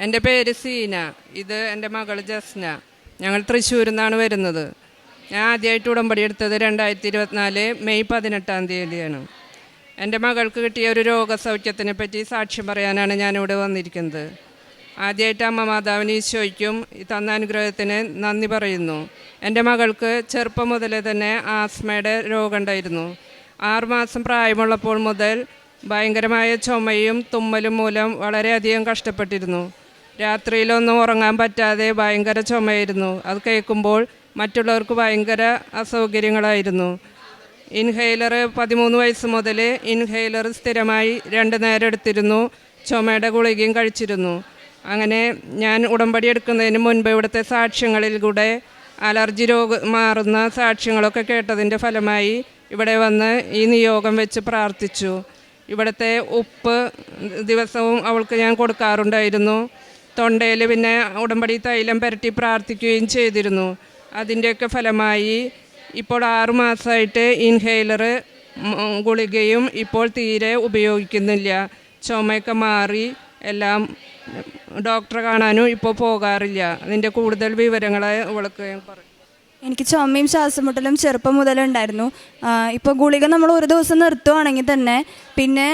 എന്റെ പേര് സീന. ഇത് എന്റെ മകൾ ജസ്ന. ഞങ്ങൾ തൃശ്ശൂരിൽ നിന്നാണ് വരുന്നത്. ഞാൻ ആദ്യമായിട്ട് ഉടമ്പടി എടുത്തത് രണ്ടായിരത്തി ഇരുപത്തിനാല് മെയ് പതിനെട്ടാം തീയതിയാണ്. എന്റെ മകൾക്ക് കിട്ടിയ ഒരു രോഗസൗഖ്യത്തിനെ പറ്റി സാക്ഷ്യം പറയാനാണ് ഞാനിവിടെ വന്നിരിക്കുന്നത്. ആദ്യമായിട്ട് അമ്മ മാതാവിന് ഈശോയ്ക്കും ഈ തന്ന അനുഗ്രഹത്തിന് നന്ദി പറയുന്നു. എന്റെ മകൾക്ക് ചെറുപ്പം മുതലേ തന്നെ ആസ്മയുടെ രോഗമുണ്ടായിരുന്നു. ആറുമാസം പ്രായമുള്ളപ്പോൾ മുതൽ ഭയങ്കരമായ ചുമയും തുമ്മലും മൂലം വളരെയധികം കഷ്ടപ്പെട്ടിരുന്നു. രാത്രിയിലൊന്നും ഉറങ്ങാൻ പറ്റാതെ ഭയങ്കര ചുമയായിരുന്നു. അത് കേൾക്കുമ്പോൾ മറ്റുള്ളവർക്ക് ഭയങ്കര അസൗകര്യങ്ങളായിരുന്നു. ഇൻഹെയിലർ പതിമൂന്ന് വയസ്സ് മുതൽ ഇൻഹെയിലർ സ്ഥിരമായി രണ്ട് നേരം എടുത്തിരുന്നു. ചുമയുടെ ഗുളികയും കഴിച്ചിരുന്നു. അങ്ങനെ ഞാൻ ഉടമ്പടി എടുക്കുന്നതിന് മുൻപ് ഇവിടുത്തെ സാക്ഷ്യങ്ങളിൽ കൂടെ അലർജി രോഗ മാറുന്ന സാക്ഷ്യങ്ങളൊക്കെ കേട്ടതിന്റെ ഫലമായി ഇവിടെ വന്ന് ഈ നിയോഗം വെച്ച് പ്രാർത്ഥിച്ചു. ഇവിടുത്തെ ഉപ്പ് ദിവസവും അവൾക്ക് ഞാൻ കൊടുക്കാറുണ്ടായിരുന്നു. തൊണ്ടയിൽ പിന്നെ ഉടമ്പടി തൈലം പുരട്ടി പ്രാർത്ഥിക്കുകയും ചെയ്തിരുന്നു. അതിന്റെയൊക്കെ ഫലമായി ഇപ്പോൾ ആറുമാസമായിട്ട് ഇൻഹെയിലറ് ഗുളികയും ഇപ്പോൾ തീരെ ഉപയോഗിക്കുന്നില്ല. ചുമയൊക്കെ മാറി എല്ലാം ഡോക്ടറെ കാണാനും ഇപ്പോൾ പോകാറില്ല. അതിന്റെ കൂടുതൽ വിവരങ്ങൾ അവൾക്ക് എനിക്ക് ചുമയും ശ്വാസമുട്ടലും ചെറുപ്പം മുതലുണ്ടായിരുന്നു. ഇപ്പോൾ ഗുളിക നമ്മൾ ഒരു ദിവസം നിർത്തുവാണെങ്കിൽ തന്നെ പിന്നെ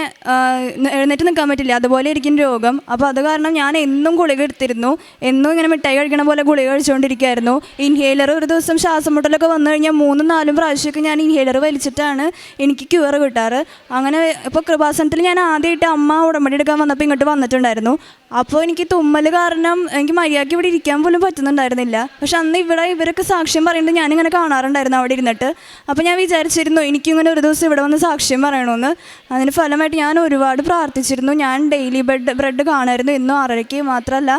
എഴുന്നേറ്റ് നിൽക്കാൻ പറ്റില്ല. അതുപോലെ ഇരിക്കും രോഗം. അപ്പോൾ അത് കാരണം ഞാൻ എന്നും ഗുളിക എടുത്തിരുന്നു. എന്നും ഇങ്ങനെ മിഠായി കഴിക്കണ പോലെ ഗുളിക കഴിച്ചുകൊണ്ടിരിക്കുകയായിരുന്നു ഇൻഹേലർ ഒരു ദിവസം ശ്വാസം മുട്ടലൊക്കെ വന്നു കഴിഞ്ഞാൽ മൂന്നും നാലും പ്രാവശ്യമൊക്കെ ഞാൻ ഇൻഹേലർ വലിച്ചിട്ടാണ് എനിക്ക് ക്യൂർ കിട്ടാറ്. അങ്ങനെ ഇപ്പോൾ കൃപാസനത്തിൽ ഞാൻ ആദ്യമായിട്ട് അമ്മ ഉടമ്പടി എടുക്കാൻ വന്നപ്പോൾ ഇങ്ങോട്ട് വന്നിട്ടുണ്ടായിരുന്നു. അപ്പോൾ എനിക്ക് തുമ്മൽ കാരണം എനിക്ക് മര്യാദയ്ക്ക് ഇവിടെ ഇരിക്കാൻ പോലും പറ്റുന്നുണ്ടായിരുന്നില്ല. പക്ഷെ അന്ന് ഇവിടെ ഇവരൊക്കെ സാക്ഷ്യം പറയുന്നത് ഞാനിങ്ങനെ കാണാറുണ്ടായിരുന്നു അവിടെ ഇരുന്നിട്ട്. അപ്പോൾ ഞാൻ വിചാരിച്ചിരുന്നു എനിക്കിങ്ങനെ ഒരു ദിവസം ഇവിടെ വന്ന് സാക്ഷ്യം പറയണമെന്ന് അതിന് ഫലമായിട്ട് ഞാൻ ഒരുപാട് പ്രാർത്ഥിച്ചിരുന്നു. ഞാൻ ഡെയിലി ബെഡ് ബ്രെഡ് കാണായിരുന്നു. എന്നും ആറരയ്ക്ക് മാത്രമല്ല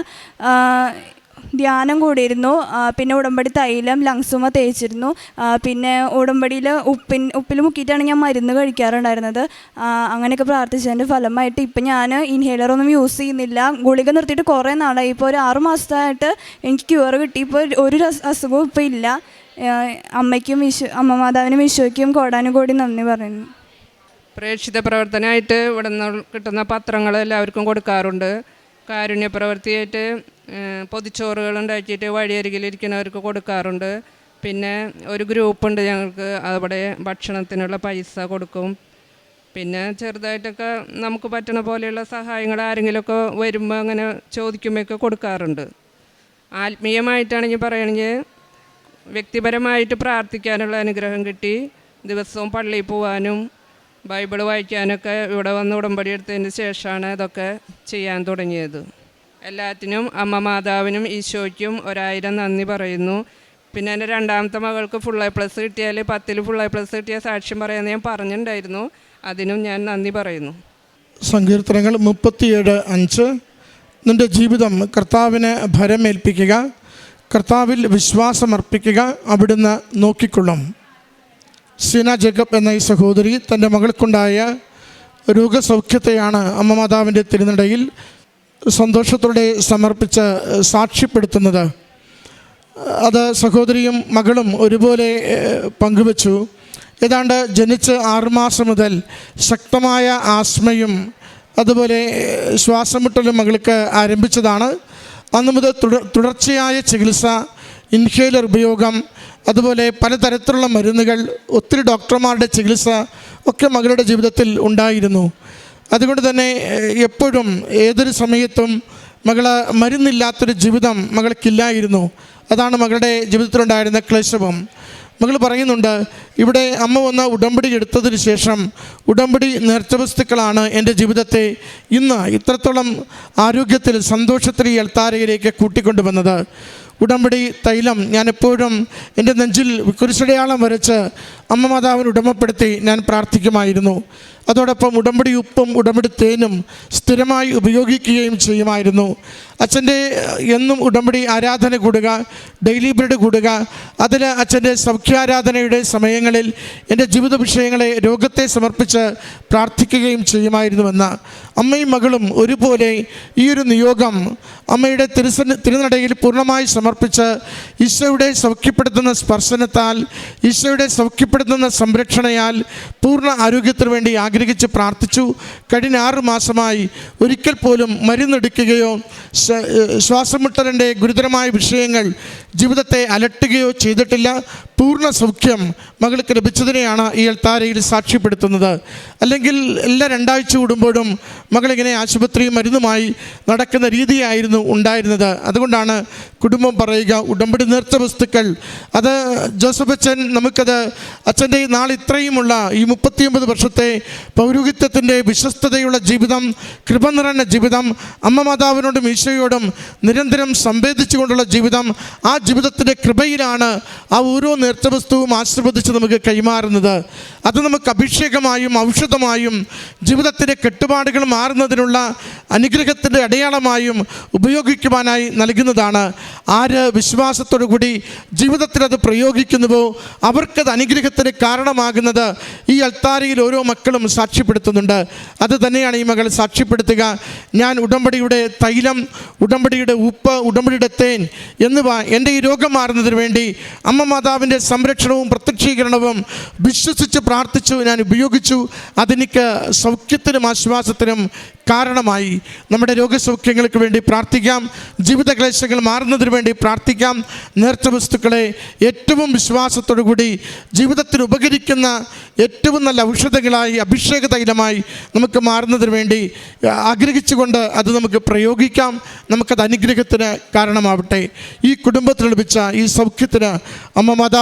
ധ്യാനം കൂടിയിരുന്നു. പിന്നെ ഉടമ്പടി തൈലം ലങ്സുമ തേച്ചിരുന്നു. പിന്നെ ഉടമ്പടിയിൽ ഉപ്പിൻ ഉപ്പിൽ മുക്കിയിട്ടാണ് ഞാൻ മരുന്ന് കഴിക്കാറുണ്ടായിരുന്നത്. അങ്ങനെയൊക്കെ പ്രാർത്ഥിച്ചതിന്റെ ഫലമായിട്ട് ഇപ്പം ഞാൻ ഇൻഹേലറൊന്നും യൂസ് ചെയ്യുന്നില്ല. ഗുളിക നിർത്തിയിട്ട് കുറേ നാളായി. ഇപ്പോൾ ഒരു ആറു മാസത്തായിട്ട് എനിക്ക് ക്യൂർ കിട്ടി. ഇപ്പോൾ ഒരു അസുഖവും ഇപ്പോൾ ഇല്ല. അമ്മയ്ക്കും വിശു അമ്മ മാതാവിനും വിശ്വയ്ക്കും കോടാനും കൂടി നന്ദി പറയുന്നു. പ്രേക്ഷിത പ്രവർത്തനമായിട്ട് ഇവിടെ നിന്ന് കിട്ടുന്ന പത്രങ്ങൾ എല്ലാവർക്കും കൊടുക്കാറുണ്ട്. കാരുണ്യ പ്രവൃത്തിയായിട്ട് പൊതിച്ചോറുകൾ ഉണ്ടാക്കിയിട്ട് വഴിയരികിലിരിക്കുന്നവർക്ക് കൊടുക്കാറുണ്ട്. പിന്നെ ഒരു ഗ്രൂപ്പുണ്ട് ഞങ്ങൾക്ക് അവിടെ ഭക്ഷണത്തിനുള്ള പൈസ കൊടുക്കും. പിന്നെ ചെറുതായിട്ടൊക്കെ നമുക്ക് പറ്റണ പോലെയുള്ള സഹായങ്ങൾ ആരെങ്കിലുമൊക്കെ വരുമ്പോൾ അങ്ങനെ ചോദിക്കുമ്പോഴൊക്കെ കൊടുക്കാറുണ്ട്. ആത്മീയമായിട്ടാണെങ്കിൽ പറയുകയാണെങ്കിൽ വ്യക്തിപരമായിട്ട് പ്രാർത്ഥിക്കാനുള്ള അനുഗ്രഹം കിട്ടി. ദിവസവും പള്ളിയിൽ പോകാനും ബൈബിൾ വായിക്കാനൊക്കെ ഇവിടെ വന്ന് ഉടമ്പടി എടുത്തതിന് ശേഷമാണ് ഇതൊക്കെ ചെയ്യാൻ തുടങ്ങിയത്. എല്ലാത്തിനും അമ്മ മാതാവിനും ഈശോയ്ക്കും ഒരായിരം നന്ദി പറയുന്നു. പിന്നെ എന്റെ രണ്ടാമത്തെ മകൾക്ക് ഫുൾ എ പ്ലസ് കിട്ടിയാൽ പത്തിൽ ഫുൾ എ പ്ലസ് കിട്ടിയ സാക്ഷ്യം പറയാമെന്ന് ഞാൻ പറഞ്ഞിട്ടുണ്ടായിരുന്നു അതിനും ഞാൻ നന്ദി പറയുന്നു. സങ്കീർത്തനങ്ങൾ മുപ്പത്തിയേഴ് അഞ്ച്. നിന്റെ ജീവിതം കർത്താവിനെ ഭരമേൽപ്പിക്കുക. കർത്താവിൽ വിശ്വാസമർപ്പിക്കുക. അവിടുന്ന് നോക്കിക്കൊള്ളും. സീന ജേക്കബ് എന്ന ഈ സഹോദരി തന്റെ മകൾക്കുണ്ടായ രോഗസൗഖ്യത്തെയാണ് അമ്മ മാതാവിന്റെ തിരുനടയിൽ സന്തോഷത്തോടെ സമർപ്പിച്ച് സാക്ഷ്യപ്പെടുത്തുന്നത്. അത് സഹോദരിയും മകളും ഒരുപോലെ പങ്കുവച്ചു. ഏതാണ്ട് ജനിച്ച് ആറുമാസം മുതൽ ശക്തമായ ആസ്മയും അതുപോലെ ശ്വാസമുട്ടലും മകൾക്ക് ആരംഭിച്ചതാണ്. അന്ന് മുതൽ തുടർ തുടർച്ചയായ ചികിത്സ ഇൻഹേലർ ഉപയോഗം അതുപോലെ പലതരത്തിലുള്ള മരുന്നുകൾ ഒത്തിരി ഡോക്ടർമാരുടെ ചികിത്സ ഒക്കെ മകളുടെ ജീവിതത്തിൽ ഉണ്ടായിരുന്നു. അതുകൊണ്ട് തന്നെ എപ്പോഴും ഏതൊരു സമയത്തും മകൾ മരുന്നില്ലാത്തൊരു ജീവിതം മകൾക്കില്ലായിരുന്നു. അതാണ് മകളുടെ ജീവിതത്തിലുണ്ടായിരുന്ന ക്ലേശവും. മകൾ പറയുന്നുണ്ട് ഇവിടെ അമ്മ വന്ന ഉടമ്പടി എടുത്തതിന് ശേഷം ഉടമ്പടി നേർച്ച വസ്തുക്കളാണ് എന്റെ ജീവിതത്തെ ഇന്ന് ഇത്രത്തോളം ആരോഗ്യത്തിൽ സന്തോഷത്തിൽ ഈ കൂട്ടിക്കൊണ്ടുവന്നത്. ഉടമ്പടി തൈലം ഞാൻ എപ്പോഴും എന്റെ നെഞ്ചിൽ കുരിശടയാളം വരച്ച് അമ്മ മാതാവിന് ഉടമപ്പെടുത്തി ഞാൻ പ്രാർത്ഥിക്കുമായിരുന്നു. അതോടൊപ്പം ഉടമ്പടി ഉപ്പും ഉടമ്പടി തേനും സ്ഥിരമായി ഉപയോഗിക്കുകയും ചെയ്യുമായിരുന്നു. അച്ഛന്റെ എന്നും ഉടമ്പടി ആരാധന കൂടുക ഡെയിലി ബ്രെഡ് കൂടുക അതിൽ അച്ഛന്റെ സൗഖ്യാരാധനയുടെ സമയങ്ങളിൽ എന്റെ ജീവിത വിഷയങ്ങളെ രോഗത്തെ സമർപ്പിച്ച് പ്രാർത്ഥിക്കുകയും ചെയ്യുമായിരുന്നുവെന്ന് അമ്മയും മകളും ഒരുപോലെ ഈ ഒരു നിയോഗം അമ്മയുടെ തിരുസ തിരുനടയിൽ പൂർണമായി സമർപ്പിച്ച് ഈശോയുടെ സൗഖ്യപ്പെടുത്തുന്ന സ്പർശനത്താൽ ഈശോയുടെ സൗഖ്യപ്പെടുത്തുന്ന സംരക്ഷണയാൽ പൂർണ ആരോഗ്യത്തിന് വേണ്ടി ആഗ്രഹിച്ച് പ്രാർത്ഥിച്ചു. കഴിഞ്ഞ ആറ് മാസമായി ഒരിക്കൽ പോലും മരുന്നെടുക്കുകയോ ശ്വാസമുട്ടലിന്റെ ശ്വാസം മുട്ടലിന്റെ ഗുരുതരമായ വിഷയങ്ങൾ ജീവിതത്തെ അലട്ടുകയോ ചെയ്തിട്ടില്ല. പൂർണ സൗഖ്യം മകൾക്ക് ലഭിച്ചതിനെയാണ് ഈ അൾത്താരയിൽ സാക്ഷ്യപ്പെടുത്തുന്നത്. അല്ലെങ്കിൽ എല്ലാ രണ്ടാഴ്ച കൂടുമ്പോഴും മകളിങ്ങനെ ആശുപത്രി മരുന്നുമായി നടക്കുന്ന രീതിയായിരുന്നു ഉണ്ടായിരുന്നത്. അതുകൊണ്ടാണ് കുടുംബം പറയുക ഉടമ്പടി നേർച്ച വസ്തുക്കൾ. അത് ജോസഫ് അച്ഛൻ നമുക്കത് അച്ഛന്റെ ഈ ഇത്രയുമുള്ള ഈ മുപ്പത്തിയൊമ്പത് വർഷത്തെ പൗരോഹിത്യത്തിന്റെ വിശ്വസ്തതയുള്ള ജീവിതം കൃപ നിറഞ്ഞ ജീവിതം അമ്മ മാതാവിനോടും ഈശോയോടും നിരന്തരം സംവേദിച്ചുകൊണ്ടുള്ള ജീവിതം ആ ജീവിതത്തിന്റെ കൃപയിലാണ് ആ ഓരോ നേർച്ചവസ്തുവും ആശീർവദിച്ച് നമുക്ക് കൈമാറുന്നത്. അത് നമുക്ക് അഭിഷേകമായും ഔഷധമായും ജീവിതത്തിന്റെ കെട്ടുപാടുകൾ മാറുന്നതിനുള്ള അനുഗ്രഹത്തിന്റെ അടയാളമായും ഉപയോഗിക്കുവാനായി നൽകുന്നതാണ്. ആര് വിശ്വാസത്തോടു കൂടി ജീവിതത്തിൽ അത് പ്രയോഗിക്കുന്നുവോ അവർക്കത് അനുഗ്രഹത്തിന് കാരണമാകുന്നത് ഈ അൽത്താരയിൽ ഓരോ മക്കളും സാക്ഷ്യപ്പെടുത്തുന്നുണ്ട്. അത് തന്നെയാണ് ഈ മകൾ സാക്ഷ്യപ്പെടുത്തുക. ഞാൻ ഉടമ്പടിയുടെ തൈലം ഉടമ്പടിയുടെ ഉപ്പ് ഉടമ്പടിയുടെ തേൻ എന്നിവ എന്റെ ഈ രോഗം മാറുന്നതിന് വേണ്ടി അമ്മ മാതാവിന്റെ സംരക്ഷണവും പ്രത്യക്ഷീകരണവും വിശ്വസിച്ച് പ്രാർത്ഥിച്ചു ഞാൻ ഉപയോഗിച്ചു. അതെനിക്ക് സൗഖ്യത്തിനും ആശ്വാസത്തിനും കാരണമായി. നമ്മുടെ രോഗസൗഖ്യങ്ങൾക്ക് വേണ്ടി പ്രാർത്ഥിക്കാം. ജീവിത ക്ലേശങ്ങൾ മാറുന്നതിന് വേണ്ടി പ്രാർത്ഥിക്കാം. നേർച്ച വസ്തുക്കളെ ഏറ്റവും വിശ്വാസത്തോടു കൂടി ജീവിതത്തിന് ഉപകരിക്കുന്ന ഏറ്റവും നല്ല ഔഷധങ്ങളായി അഭിഷേക തൈലമായി നമുക്ക് മാറുന്നതിന് വേണ്ടി ആഗ്രഹിച്ചുകൊണ്ട് അത് നമുക്ക് പ്രയോഗിക്കാം. നമുക്കത് അനുഗ്രഹത്തിന് കാരണമാവട്ടെ. ഈ കുടുംബത്തിന് ലഭിച്ച ഈ സൗഖ്യത്തിന് അമ്മ